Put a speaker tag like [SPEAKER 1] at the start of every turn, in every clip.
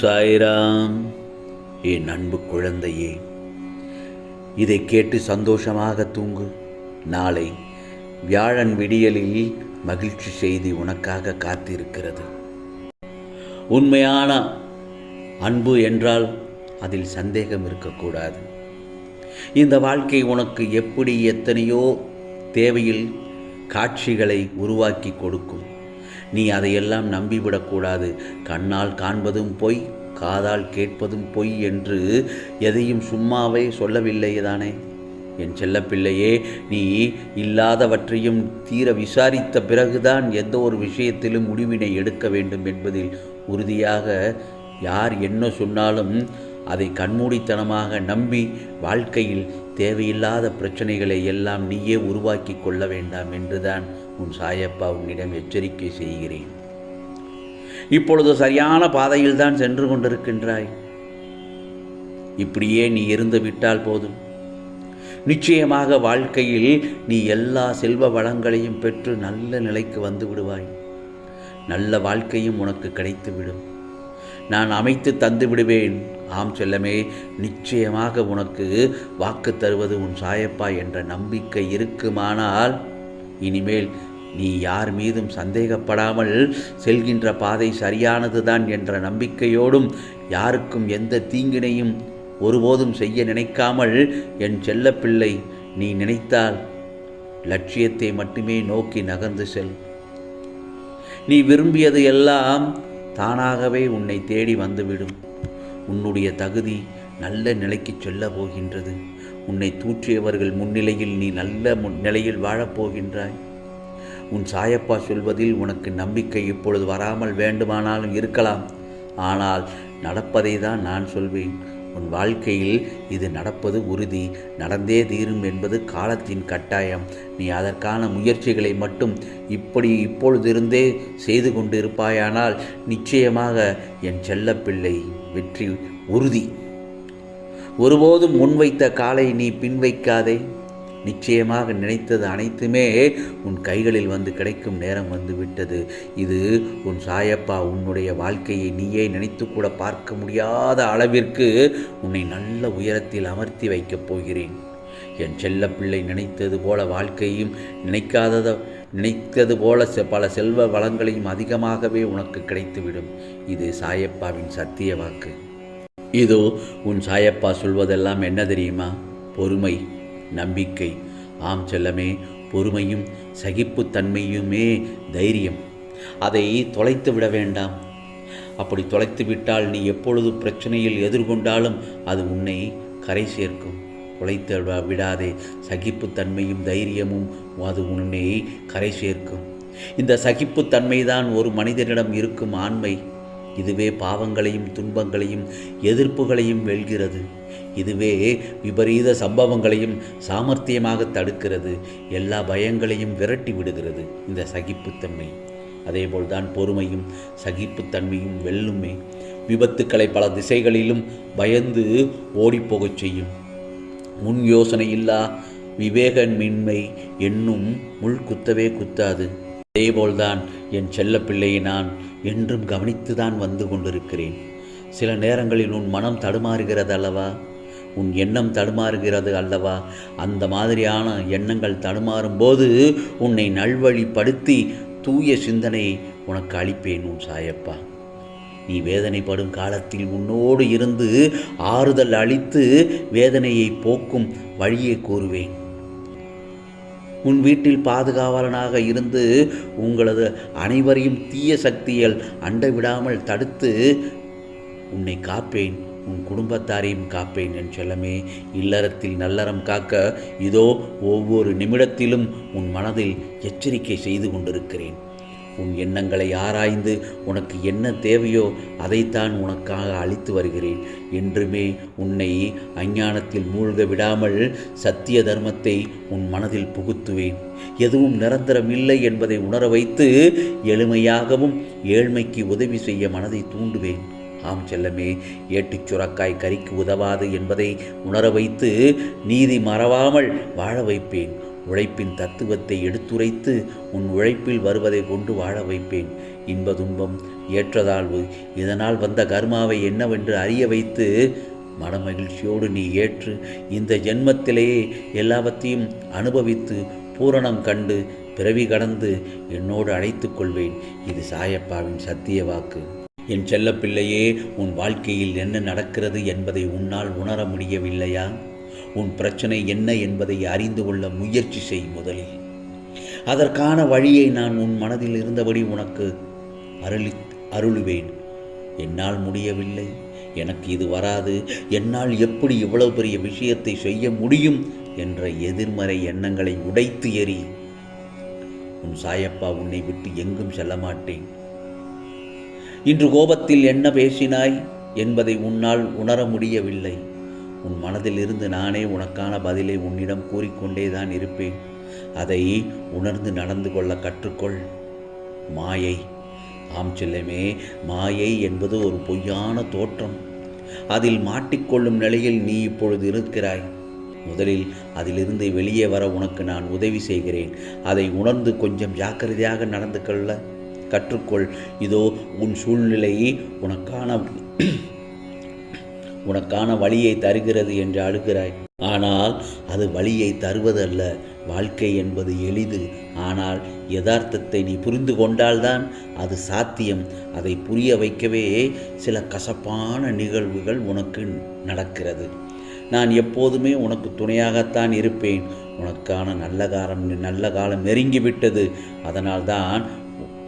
[SPEAKER 1] சாய்ராம். என் அன்பு குழந்தையே இதை கேட்டு சந்தோஷமாக தூங்கு. நாளை வியாழன் விடியலில் மகிழ்ச்சி செய்தி உனக்காக காத்திருக்கிறது. உண்மையான அன்பு என்றால் அதில் சந்தேகம் இருக்கக்கூடாது. இந்த வாழ்க்கை உனக்கு எப்படி எத்தனையோ தேவையில் காட்சிகளை உருவாக்கி கொடுக்கும். நீ அதையெல்லாம் நம்பிவிடக்கூடாது. கண்ணால் காண்பதும் பொய் காதால் கேட்பதும் பொய் என்று எதையும் சும்மாவே சொல்லவில்லை தானே என் செல்லப்பிள்ளையே நீ இல்லாதவற்றையும் தீர விசாரித்த பிறகுதான் எந்த ஒரு விஷயத்திலும் முடிவினை எடுக்க வேண்டும் என்பதில் உறுதியாக யார் என்ன சொன்னாலும் அதை கண்மூடித்தனமாக நம்பி வாழ்க்கையில் தேவையில்லாத பிரச்சனைகளை எல்லாம் நீயே உருவாக்கி கொள்ள வேண்டாம் என்றுதான் உன் சாயப்பா உன்னிடம் எச்சரிக்கை செய்கிறேன். இப்பொழுது சரியான பாதையில் தான் சென்று கொண்டிருக்கின்றாய். இப்படியே நீ இருந்து விட்டால் போதும். நிச்சயமாக வாழ்க்கையில் நீ எல்லா செல்வ வளங்களையும் பெற்று நல்ல நிலைக்கு வந்து விடுவாய். நல்ல வாழ்க்கையும் உனக்கு கிடைத்துவிடும். நான் அமைத்து தந்து விடுவேன். ஆம் செல்லமே நிச்சயமாக உனக்கு வாக்கு தருவது உன் சாயப்பா என்ற நம்பிக்கை இருக்குமானால் இனிமேல் நீ யார் மீதும் சந்தேகப்படாமல் செல்கின்ற பாதை சரியானதுதான் என்ற நம்பிக்கையோடும் யாருக்கும் எந்த தீங்கினையும் ஒருபோதும் செய்ய நினைக்காமல் என் செல்லப்பிள்ளை நீ நினைத்தால் லட்சியத்தை மட்டுமே நோக்கி நகர்ந்து செல். நீ விரும்பியது எல்லாம் தானாகவே உன்னை தேடி வந்துவிடும். உன்னுடைய தகுதி நல்ல நிலைக்கு செல்ல போகின்றது. உன்னை தூற்றியவர்கள் முன்னிலையில் நீ நல்ல முன் நிலையில் வாழப்போகின்றாய் உன் சாயப்பா சொல்வதில் உனக்கு நம்பிக்கை இப்பொழுது வராமல் வேண்டுமானாலும் இருக்கலாம். ஆனால் நடப்பதை தான் நான் சொல்வேன். உன் வாழ்க்கையில் இது நடப்பது உறுதி. நடந்தே தீரும் என்பது காலத்தின் கட்டாயம். நீ அதற்கான முயற்சிகளை மட்டும் இப்படி இப்பொழுதிருந்தே செய்து கொண்டு இருப்பாயானால் நிச்சயமாக என் செல்லப்பிள்ளை வெற்றி உறுதி. ஒருபோதும் முன்வைத்த காலை நீ பின் வைக்காதே நிச்சயமாக நினைத்தது அனைத்துமே உன் கைகளில் வந்து கிடைக்கும் நேரம் வந்து விட்டது. இது உன் சாயப்பா உன்னுடைய வாழ்க்கையை நீயே நினைத்து கூட பார்க்க முடியாத அளவிற்கு உன்னை நல்ல உயரத்தில் அமர்த்தி வைக்கப் போகிறேன். என் செல்ல பிள்ளை நினைத்தது போல வாழ்க்கையும் நினைக்காதத நினைத்தது போல பல செல்வ வளங்களையும் அதிகமாகவே உனக்கு கிடைத்துவிடும். இது சாயப்பாவின் சத்திய வாக்கு. இதோ உன் சாயப்பா சொல்வதெல்லாம் என்ன தெரியுமா? பொறுமை. நம்பிக்கை. ஆம் செல்லமே பொறுமையும் சகிப்புத்தன்மையுமே தைரியம். அதை தொலைத்து விட வேண்டாம். அப்படி தொலைத்து விட்டால் நீ எப்பொழுது பிரச்சனையில் எதிர்கொண்டாலும் அது உன்னை கரை சேர்க்கும். தொலைத்து விடாதே சகிப்புத்தன்மையும் தைரியமும் அது உன்னை கரை சேர்க்கும். இந்த சகிப்புத்தன்மைதான் ஒரு மனிதனிடம் இருக்கும் ஆண்மை. இதுவே பாவங்களையும் துன்பங்களையும் எதிர்ப்புகளையும் வெல்கிறது. இதுவே விபரீத சம்பவங்களையும் சாமர்த்தியமாக தடுக்கிறது. எல்லா பயங்களையும் விரட்டி விடுகிறது. இந்த சகிப்புத்தன்மை. அதேபோல்தான் பொறுமையும் சகிப்புத்தன்மையும் வெல்லுமே. விபத்துக்களை பல திசைகளிலும் பயந்து ஓடிப்போகச் செய்யும். முன் யோசனை இல்லா விவேகமின்மை என்னும் முள் குத்தவே குத்தாது. அதேபோல்தான் என் செல்லப்பிள்ளையை நான் என்றும் கவனித்துதான் வந்து கொண்டிருக்கிறேன். சில நேரங்களில் உன் மனம் தடுமாறுகிறது அல்லவா? உன் எண்ணம் தடுமாறுகிறது அல்லவா? அந்த மாதிரியான எண்ணங்கள் தடுமாறும் போது உன்னை நல்வழிப்படுத்தி தூய சிந்தனையை உனக்கு அளிப்பேன் உன் சாயப்பா. நீ வேதனைப்படும் காலத்தில் உன்னோடு இருந்து ஆறுதல் அளித்து வேதனையை போக்கும் வழியை கூறுவேன். உன் வீட்டில் பாதுகாவலனாக இருந்து உங்களது அனைவரையும் தீய சக்திகள் அண்டை விடாமல் தடுத்து உன்னை காப்பேன் உன் குடும்பத்தாரையும் காப்பேன் என் செல்லமே. இல்லறத்தில் நல்லறம் காக்க இதோ ஒவ்வொரு நிமிடத்திலும் உன் மனதில் எச்சரிக்கை செய்து கொண்டிருக்கிறேன். உன் எண்ணங்களை ஆராய்ந்து உனக்கு என்ன தேவையோ அதைத்தான் உனக்காக அளித்து வருகிறேன். என்றுமே உன்னை அஞ்ஞானத்தில் மூழ்க விடாமல் சத்திய தர்மத்தை உன் மனதில் புகுத்துவேன். எதுவும் நிரந்தரம் இல்லை என்பதை உணர வைத்து எளிமையாகவும் ஏழ்மைக்கு உதவி செய்ய மனதை தூண்டுவேன். ஆம் செல்லமே ஏட்டுச் சுரக்காய் கறிக்கு உதவாது என்பதை உணர வைத்து நீதி மறவாமல் வாழ வைப்பேன். உழைப்பின் தத்துவத்தை எடுத்துரைத்து உன் உழைப்பில் வருவதை கொண்டு வாழ வைப்பேன். இன்ப துன்பம் ஏற்றதாழ்வு. இதனால் வந்த கர்மாவை என்னவென்று அறிய வைத்து மனமகிழ்ச்சியோடு நீ ஏற்று இந்த ஜென்மத்திலேயே எல்லாவற்றையும் அனுபவித்து பூரணம் கண்டு பிறவி கடந்து என்னோடு அழைத்து கொள்வேன். இது சாயப்பாவின் சத்திய வாக்கு. என் செல்லப்பிள்ளையே உன் வாழ்க்கையில் என்ன நடக்கிறது என்பதை உன்னால் உணர முடியவில்லையா? உன் பிரச்சனை என்ன என்பதை அறிந்து கொள்ள முயற்சி செய் முதலில். அதற்கான வழியை நான் உன் மனதில் இருந்தபடி உனக்கு அருளி அருளுவேன். என்னால் முடியவில்லை. எனக்கு இது வராது. என்னால் எப்படி இவ்வளவு பெரிய விஷயத்தை செய்ய முடியும் என்ற எதிர்மறை எண்ணங்களை உடைத்து எறி உன் சாயப்பா உன்னை விட்டு எங்கும் செல்ல மாட்டேன். இன்று கோபத்தில் என்ன பேசினாய் என்பதை உன்னால் உணர முடியவில்லை. உன் மனதில் இருந்து நானே உனக்கான பதிலை உன்னிடம் கூறிக்கொண்டே தான் இருப்பேன். அதை உணர்ந்து நடந்து கொள்ள கற்றுக்கொள். மாயை. ஆம் செல்லமே மாயை என்பது ஒரு பொய்யான தோற்றம். அதில் மாட்டிக்கொள்ளும் நிலையில் நீ இப்பொழுது இருக்கிறாய். முதலில் அதிலிருந்து வெளியே வர உனக்கு நான் உதவி செய்கிறேன். அதை உணர்ந்து கொஞ்சம் ஜாக்கிரதையாக நடந்து கொள்ள கற்றுக்கொள். இதோ உன் சூழ்நிலையை உனக்கான உனக்கான வழியை தருகிறது என்று அழுகிறாய். ஆனால் அது வழியை தருவதல்ல. வாழ்க்கை என்பது எளிது. ஆனால் யதார்த்தத்தை நீ புரிந்து கொண்டால்தான் அது சாத்தியம். அதை புரிய வைக்கவே சில கசப்பான நிகழ்வுகள் உனக்கு நடக்கிறது. நான் எப்போதுமே உனக்கு துணையாகத்தான் இருப்பேன். உனக்கான நல்ல காலம் நல்ல காலம் நெருங்கிவிட்டது. அதனால்தான்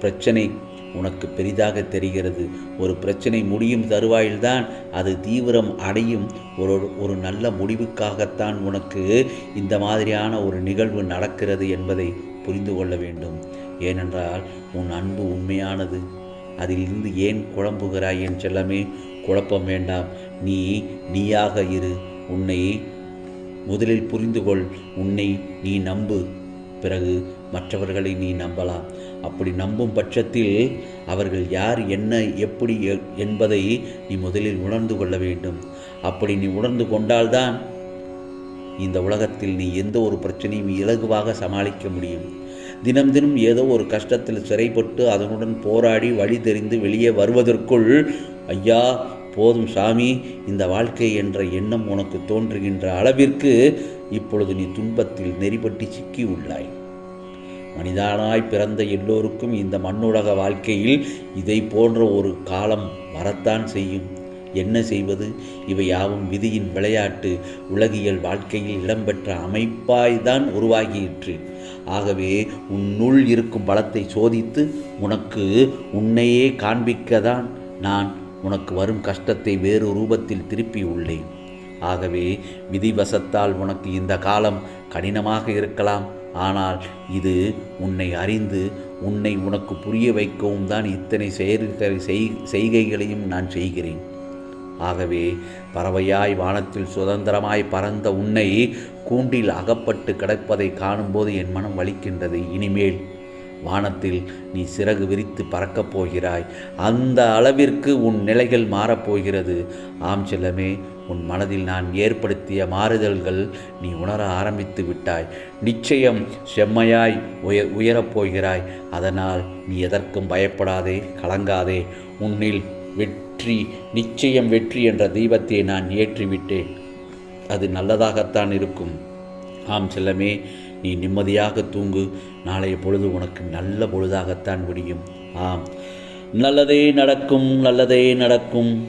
[SPEAKER 1] பிரச்சனை உனக்கு பெரிதாக தெரிகிறது. ஒரு பிரச்சனை முடியும் தருவாயில்தான் அது தீவிரம் அடையும். ஒரு ஒரு நல்ல முடிவுக்காகத்தான் உனக்கு இந்த மாதிரியான ஒரு நிகழ்வு நடக்கிறது என்பதை புரிந்து கொள்ள வேண்டும். ஏனென்றால் உன் அன்பு உண்மையானது. அதிலிருந்து ஏன் குழம்புகிறாய் என் செல்லமே? குழப்பம் வேண்டாம். நீ நீயாக இரு. உன்னை முதலில் புரிந்து கொள் உன்னை நீ நம்பு. பிறகு மற்றவர்களை நீ நம்பலாம் அப்படி நம்பும் பட்சத்தில் அவர்கள் யார் என்ன எப்படி எ- என்பதை நீ முதலில் உணர்ந்து கொள்ள வேண்டும். அப்படி நீ உணர்ந்து கொண்டால்தான் இந்த உலகத்தில் நீ எந்த ஒரு பிரச்சனையும் இலகுவாக சமாளிக்க முடியும். தினம் தினம் ஏதோ ஒரு கஷ்டத்தில் சிறைப்பட்டு அதனுடன் போராடி வழி தெரிந்து வெளியே வருவதற்குள் ஐயா போதும் சாமி இந்த வாழ்க்கை என்ற எண்ணம் உனக்கு தோன்றுகின்ற அளவிற்கு இப்பொழுது நீ துன்பத்தில் நெறிப்பட்டு சிக்கி உள்ளாய். மனிதனாய் பிறந்த எல்லோருக்கும் இந்த மண்ணுலக வாழ்க்கையில் இதை போன்ற ஒரு காலம் வரத்தான் செய்யும். என்ன செய்வது? இவை யாவும் விதியின் விளையாட்டு. உலகியல் வாழ்க்கையில் இடம்பெற்ற அமைப்பாய்தான் உருவாகியிற்று ஆகவே உன்னுள் இருக்கும் பலத்தை சோதித்து உனக்கு உன்னையே காண்பிக்கதான் நான் உனக்கு வரும் கஷ்டத்தை வேறு ரூபத்தில் திருப்பி உள்ளேன். ஆகவே விதிவசத்தால் உனக்கு இந்த காலம் கடினமாக இருக்கலாம். ஆனால் இது உன்னை அறிந்து உன்னை உனக்கு புரிய வைக்கவும் தான் இத்தனை செயல்கள் செய் செய்கைகளையும் நான் செய்கிறேன். ஆகவே பறவையாய் வானத்தில் சுதந்திரமாய் பறந்த உன்னை கூண்டில் அகப்பட்டு கிடப்பதை காணும்போது என் மனம் வலிக்கின்றது. இனிமேல் வானத்தில் நீ சிறகு விரித்து பறக்கப் போகிறாய். அந்த அளவிற்கு உன் நிலைகள் மாறப்போகிறது ஆம் செல்லமே உன் மனதில் நான் ஏற்படுத்திய மாறுதல்கள் நீ உணர ஆரம்பித்து விட்டாய். நிச்சயம் செம்மையாய் உய உயரப் போகிறாய். அதனால் நீ எதற்கும் பயப்படாதே கலங்காதே. உன்னில் வெற்றி நிச்சயம் வெற்றி என்ற தெய்வத்தை நான் ஏற்றிவிட்டேன். அது நல்லதாகத்தான் இருக்கும். ஆம் செல்லமே நீ நிம்மதியாக தூங்கு. நாளைய பொழுது உனக்கு நல்ல பொழுதாகத்தான் விடியும். ஆம். நல்லதே நடக்கும் நல்லதே நடக்கும்.